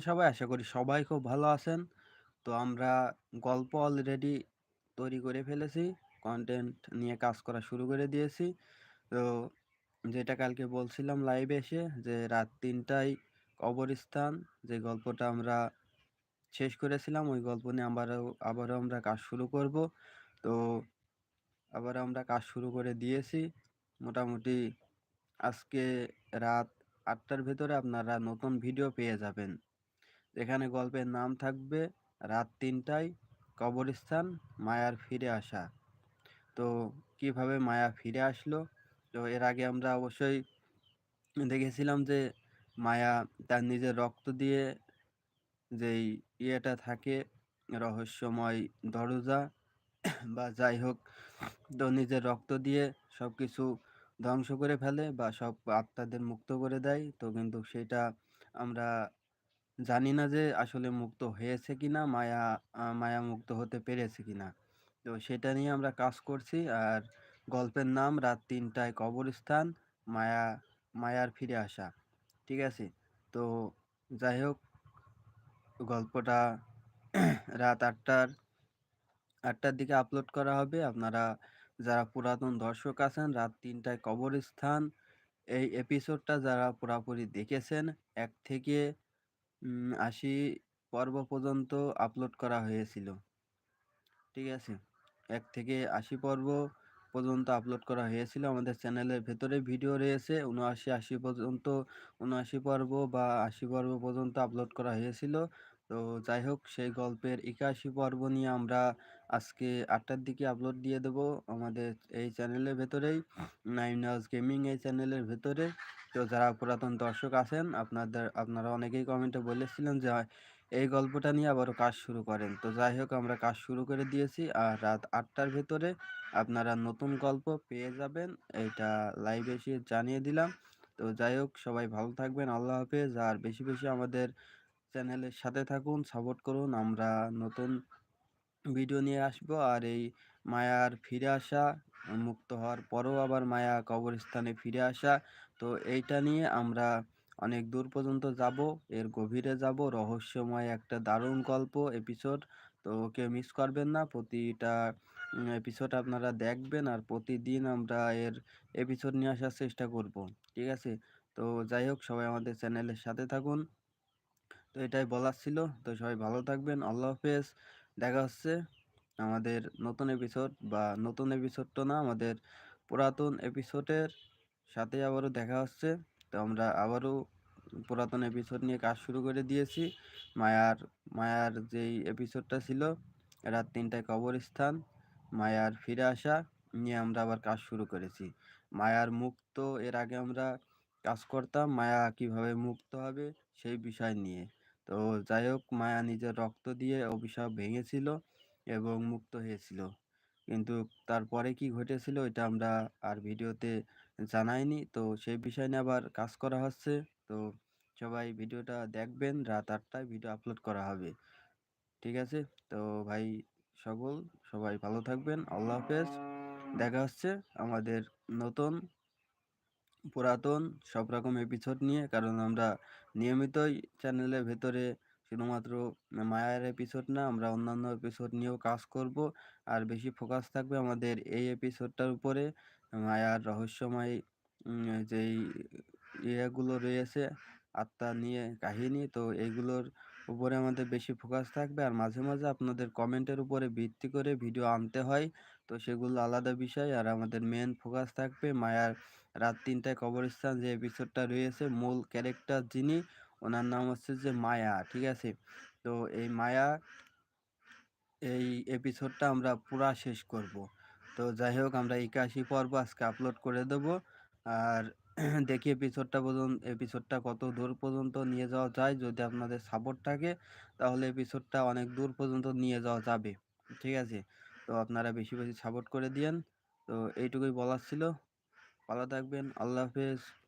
সবাই আশা করি সবাই খুব ভালো আছেন। তো আমরা গল্প অলরেডি তৈরি করে ফেলেছি কন্টেন্ট নিয়ে কাজ করা শুরু করে দিয়েছি। তো যেটা কালকে বলছিলাম লাইভে এসে যে রাত তিনটায় কবরস্থান, যে গল্পটা আমরা শেষ করেছিলাম, ওই গল্প নিয়ে আবারও আবারও আমরা কাজ শুরু করব। তো আবার আমরা কাজ শুরু করে দিয়েছি। মোটামুটি আজকে রাত আটটার ভেতরে আপনারা নতুন ভিডিও পেয়ে যাবেন। এখানে গল্পের নাম থাকবে রাত তিনটায় কবরস্থান মায়ার ফিরে আসা। তো কীভাবে মায়া ফিরে আসলো? তো এর আগে আমরা অবশ্যই দেখেছিলাম যে মায়া তার নিজের রক্ত দিয়ে যেই ইয়েটা থাকে, রহস্যময় দরজা বা যাই হোক, তো নিজের রক্ত দিয়ে সব কিছু ধ্বংস করে ফেলে বা সব আত্মাদের মুক্ত করে দেয়। তো কিন্তু সেটা আমরা জানি না যে আসলে মুক্ত হয়েছে কিনা, মায়া মায়া মুক্ত হতে পেরেছে কিনা। তো সেটা নিয়ে আমরা কাজ করছি। আর গল্পের নাম রাত তিনটায় কবরস্থান, মায়া, মায়ার ফিরে আসা। ঠিক আছে? তো যাই হোক, গল্পটা রাত আটটার আটটার দিকে আপলোড করা হবে। আপনারা যারা পুরাতন দর্শক আছেন, রাত তিনটায় কবরস্থান, এই এপিসোডটা যারা পুরাপুরি দেখেছেন, এক থেকে আশি পর্ব পর্যন্ত আপলোড করা হয়েছিল। ঠিক আছে? এক থেকে আশি পর্ব পর্যন্ত আপলোড করা হয়েছিল আমাদের চ্যানেলের ভেতরে। ভিডিও রয়েছে, উনআশি, আশি পর্যন্ত, উনআশি পর্ব বা আশি পর্ব পর্যন্ত আপলোড করা হয়েছিল। তো যাই হোক সেই গল্পের একাশি পর্ব নিয়ে আমরা আজকে আটটার দিকে আপলোড দিয়ে দেব আমাদের এই চ্যানেলের ভেতরেই নাইন হাউস গেমিং এই চ্যানেলের ভেতরে। তো যারা পুরাতন দর্শক আছেন, আপনাদের, আপনারা অনেকেই কমেন্টে বলেছিলেন যে, এই গল্পটা নিয়ে আবারও কাজ শুরু করেন। তো যাই হোক আমরা কাজ শুরু করে দিয়েছি আর রাত আটটার ভেতরে আপনারা নতুন গল্প পেয়ে যাবেন এটা লাইভ এসে জানিয়ে দিলাম। তো যাই হোক সবাই ভালো থাকবেন, আল্লাহ হাফেজ। আর বেশি বেশি আমাদের চ্যানেলের সাথে থাকুন সাপোর্ট করুন। আমরা নতুন ভিডিও নিয়ে আসব। আর এই মায়ার ফিরে আসা, মুক্ত হওয়ার পরও আবার মায়া কবরস্থানে ফিরে আসা। তো এইটা নিয়ে আমরা অনেক দূর পর্যন্ত যাব, এর গভীরে যাব। রহস্যময় একটা দারুণ গল্প এপিসোড তো কেউ মিস করবেন না। প্রতিটা এপিসোড আপনারা দেখবেন আর প্রতিদিন আমরা এর এপিসোড নিয়ে আসার চেষ্টা করব। ঠিক আছে? তো যাই হোক, সবাই আমাদের চ্যানেলের সাথে থাকুন। তো এটাই বলার ছিল। তো সবাই ভালো থাকবেন, আল্লাহ হাফেজ। দেখা হচ্ছে আমাদের নতুন এপিসোড বা নতুন এপিসোড তো না, আমাদের পুরাতন এপিসোডের সাথে আবারও দেখা হচ্ছে। তো আমরা আবারও পুরাতন এপিসোড নিয়ে কাজ শুরু করে দিয়েছি। মায়ার মায়ার যেই এপিসোডটা ছিল, রাত তিনটায় কবরস্থান, মায়ার ফিরে আসা নিয়ে আমরা আবার কাজ শুরু করেছি। মায়ার মুক্ত, এর আগে আমরা কাজ করতাম, মায়া কীভাবে মুক্ত হবে সেই বিষয় নিয়ে। তো যাই হোক, মায়া নিজের রক্ত দিয়ে অভিশাপ ভেঙেছিল এবং মুক্ত হয়েছিল। কিন্তু তারপরে কি ঘটেছিল এটা আমরা আর ভিডিওতে জানাইনি। তো সেই বিষয় নিয়ে আবার কাজ করা হচ্ছে। তো সবাই ভিডিওটা দেখবেন, রাত আটটায় ভিডিও আপলোড করা হবে। ঠিক আছে? তো ভাই সকল সবাই ভালো থাকবেন। আল্লাহ হাফেজ। দেখা হচ্ছে আমাদের নতুন পুরাতন সব রকম এপিসোড নিয়ে। কারণ আমরা নিয়মিতই চ্যানেলের ভেতরে শুধুমাত্র মায়ার এপিসোড না, আমরা অন্যান্য এপিসোড নিয়েও কাজ করব। আর বেশি ফোকাস থাকবে আমাদের এই এপিসোডটার উপরে। মায়ার রহস্যময় যেই ইয়েগুলো রয়েছে, আত্মা নিয়ে কাহিনী। তো এইগুলোর উপরে আমাদের বেশি ফোকাস থাকবে। আর মাঝে মাঝে আপনাদের কমেন্টের উপরে ভিত্তি করে ভিডিও আনতে হয়। তো সেগুলো আলাদা বিষয়। আর আমাদের মেন ফোকাস থাকবে মায়ার রাত তিনটায় কবরস্থান যে এপিসোডটা রয়েছে, মূল ক্যারেক্টার যিনি, ওনার নাম হচ্ছে যে মায়া, ঠিক আছে? তো এই মায়া, এই এপিসোডটা আমরা পুরা শেষ করব। তো যাই হোক, আমরা একাশি পর্ব আজকে আপলোড করে দেব। আর দেখি এপিসোডটা পর্যন্ত এপিসোডটা কত দূর পর্যন্ত নিয়ে যাওয়া যায়। যদি আপনাদের সাপোর্ট থাকে, তাহলে এপিসোডটা অনেক দূর পর্যন্ত নিয়ে যাওয়া যাবে। ঠিক আছে? তো আপনারা বেশি বেশি সাপোর্ট করে দিয়েন। তো এইটুকুই বলার ছিল। ভালো থাকবেন। আল্লাহ হাফেজ।